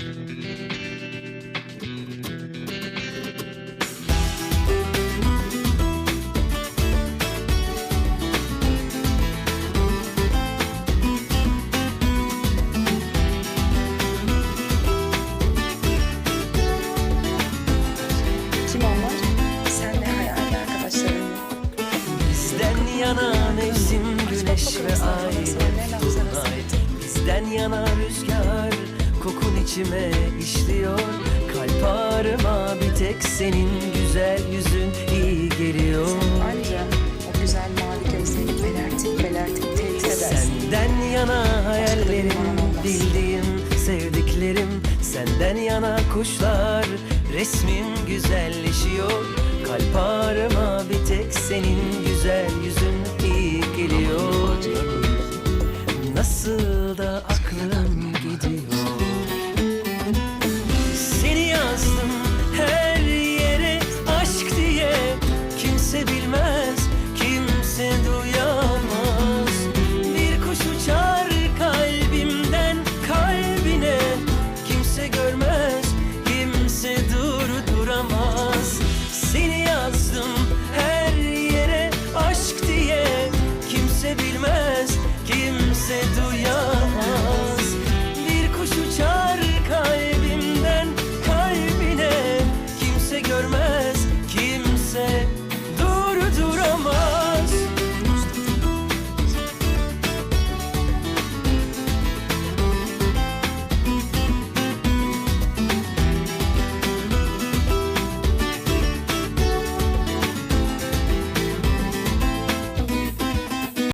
Kim onlar? Sen ve hayali arkadaşların mı? Bizden yana mevsim güneş ve ay Bizden yana rüzgar içime işliyor. Kalp ağrıma bir tek senin güzel yüzün iyi geliyor. Anca o güzel mavi gözlerini belertip belertip tehdit edersin. Senden yana hayallerim, bildiğim, sevdiklerim. Senden yana kuşlar, resmim güzelleşiyor. Kalp ağrıma bir tek senin güzel yüzün iyi geliyor. Nasıl da aklım